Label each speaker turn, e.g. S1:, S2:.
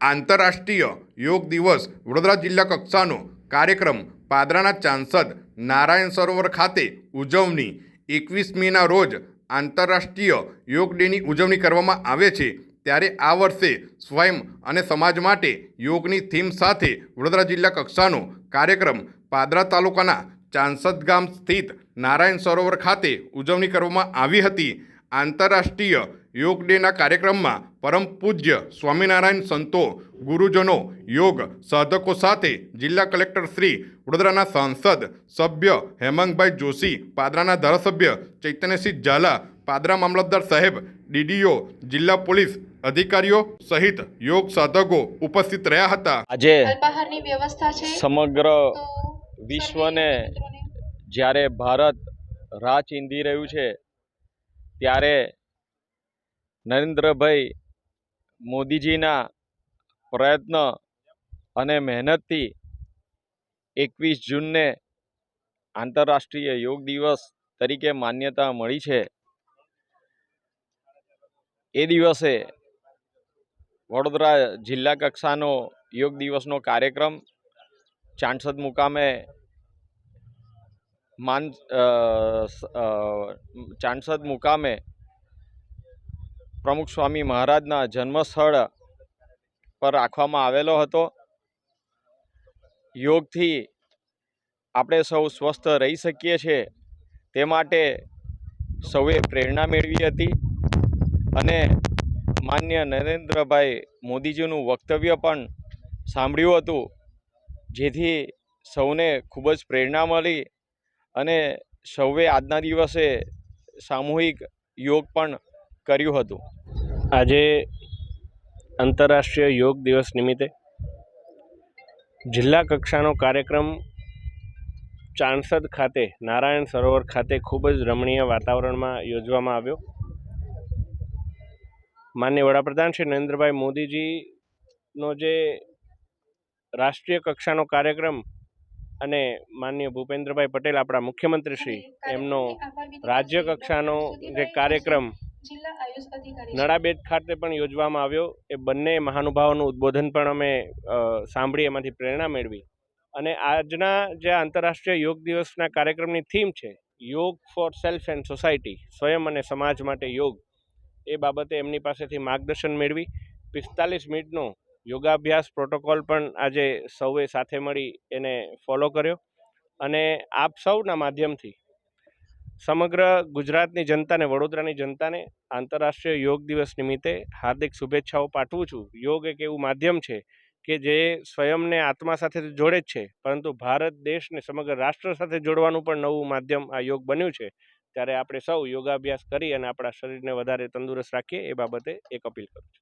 S1: આંતરરાષ્ટ્રીય યોગ દિવસ વડોદરા જિલ્લા કક્ષાનો કાર્યક્રમ પાદરાના ચાંસદ નારાયણ સરોવર ખાતે ઉજવણી. એકવીસમીના રોજ આંતરરાષ્ટ્રીય યોગ ડેની ઉજવણી કરવામાં આવે છે. ત્યારે આ વર્ષે સ્વયં અને સમાજ માટે યોગની થીમ સાથે વડોદરા જિલ્લા કક્ષાનો કાર્યક્રમ પાદરા તાલુકાના ચાંસદ ગામ સ્થિત નારાયણ સરોવર ખાતે ઉજવણી કરવામાં આવી હતી. આંતરરાષ્ટ્રીય યોગ ડેના કાર્યક્રમમાં પરમ પૂજ્ય સ્વામિનારાયણ સંતો ગુરુજનો યોગ સાધકો સાથે જિલ્લા કલેક્ટર શ્રી વડોદરાના સાંસદ સભ્ય હેમંતભાઈ જોશી પાદરાના ધારાસભ્ય ચૈતન્યસિંહ ઝાલા પાદરા મામલતદાર સાહેબ ડીડીઓ જિલ્લા પોલીસ અધિકારીઓ સહિત યોગ સાધકો ઉપસ્થિત રહ્યા હતા.
S2: આજે
S3: અલ્પાહારની વ્યવસ્થા છે.
S2: સમગ્ર વિશ્વને જ્યારે ભારત રાહ ચીંધી રહ્યું છે ત્યારે નરેન્દ્રભાઈ મોદીજીના પ્રયત્ન અને મહેનતથી એકવીસ જૂનને આંતરરાષ્ટ્રીય યોગ દિવસ તરીકે માન્યતા મળી છે. એ દિવસે વડોદરા જિલ્લા કક્ષાનો યોગ દિવસનો કાર્યક્રમ ચાંસદ મુકામે માન ચાંસદ મુકામે પ્રમુખ સ્વામી મહારાજના જન્મસ્થળ પર રાખવામાં આવેલો હતો. યોગથી આપણે સૌ સ્વસ્થ રહી શકીએ છીએ તે માટે સૌએ પ્રેરણા મેળવી હતી અને માન્ય નરેન્દ્રભાઈ મોદીજીનું વક્તવ્ય પણ સાંભળ્યું હતું, જેથી સૌને ખૂબ જ પ્રેરણા મળી અને સૌએ આજના દિવસે સામૂહિક યોગ પણ કર્યું હતું.
S4: આજે આંતરરાષ્ટ્રીય યોગ દિવસ નિમિત્તે જિલ્લા કક્ષાનો કાર્યક્રમ ચાંસદ ખાતે, નારાયણ સરોવર ખાતે ખૂબ જ રમણીય વાતાવરણમાં યોજવામાં આવ્યો. માન્ય વડાપ્રધાન શ્રી નરેન્દ્રભાઈ મોદીજીનો જે રાષ્ટ્રીય કક્ષાનો કાર્યક્રમ અને માન્ય ભૂપેન્દ્રભાઈ પટેલ આપણા મુખ્યમંત્રી શ્રી, એમનો રાજ્ય કક્ષાનો જે કાર્યક્રમ
S3: જિલ્લા
S4: નડાબેટ ખાતે પણ યોજવામાં આવ્યો. એ બંને મહાનુભાવોનું ઉદ્બોધન પણ અમે સાંભળી, એમાંથી પ્રેરણા મેળવી. અને આજના જે આંતરરાષ્ટ્રીય યોગ દિવસના કાર્યક્રમની થીમ છે, યોગ ફોર સેલ્ફ એન્ડ સોસાયટી, સ્વયં અને સમાજ માટે યોગ. એ બાબતે એમની પાસેથી માર્ગદર્શન મેળવી. પિસ્તાલીસ મિનિટનો યોગાભ્યાસ પ્રોટોકોલ પણ આજે સૌએ સાથે મળી એને ફોલો કર્યો. અને આપ સૌના માધ્યમથી સમગ્ર ગુજરાતની જનતાને, વડોદરાની જનતાને આંતરરાષ્ટ્રીય યોગ દિવસ નિમિત્તે હાર્દિક શુભેચ્છાઓ પાઠવું છું. યોગ એક એવું માધ્યમ છે કે જે સ્વયંને આત્મા સાથે જોડે જ છે, પરંતુ ભારત દેશને સમગ્ર રાષ્ટ્ર સાથે જોડવાનું પણ નવું માધ્યમ આ યોગ બન્યું છે. ત્યારે આપણે સૌ યોગાભ્યાસ કરી અને આપણા શરીરને વધારે તંદુરસ્ત રાખીએ એ બાબતે એક અપીલ કરું છું.